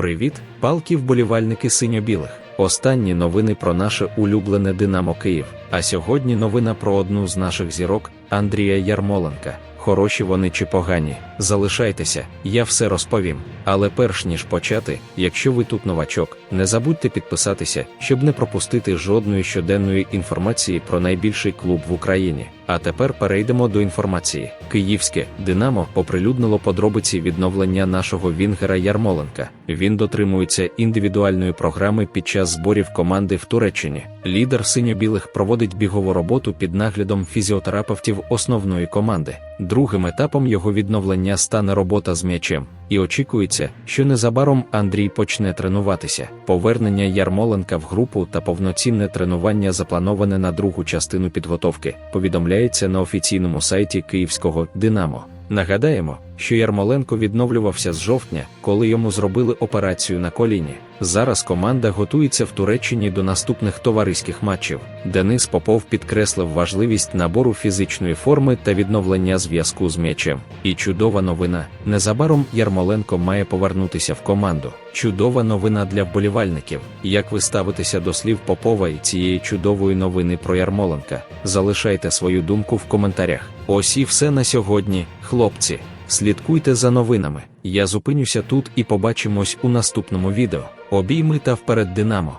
Привіт, палки вболівальники синьо-білих. Останні новини про наше улюблене Динамо Київ. А сьогодні новина про одну з наших зірок Андрія Ярмоленка. Хороші вони чи погані. Залишайтеся, я все розповім. Але перш ніж почати, якщо ви тут новачок, не забудьте підписатися, щоб не пропустити жодної щоденної інформації про найбільший клуб в Україні. А тепер перейдемо до інформації. Київське Динамо оприлюднило подробиці відновлення нашого Вінгера Ярмоленка. Він дотримується індивідуальної програми під час зборів команди в Туреччині. Лідер синьо-білих проводить бігову роботу під наглядом фізіотерапевтів основної команди. Другим етапом його відновлення стане робота з м'ячем, і очікується, що незабаром Андрій почне тренуватися. Повернення Ярмоленка в групу та повноцінне тренування заплановане на другу частину підготовки. Повідомляється на офіційному сайті Київського Динамо. Нагадаємо, що Ярмоленко відновлювався з жовтня, коли йому зробили операцію на коліні. Зараз команда готується в Туреччині до наступних товариських матчів. Денис Попов підкреслив важливість набору фізичної форми та відновлення зв'язку з м'ячем. І чудова новина: незабаром Ярмоленко має повернутися в команду. Чудова новина для вболівальників. Як ви ставитеся до слів Попова і цієї чудової новини про Ярмоленка? Залишайте свою думку в коментарях. Ось і все на сьогодні, хлопці. Слідкуйте за новинами. Я зупинюся тут і побачимось у наступному відео. Обійми та вперед Динамо!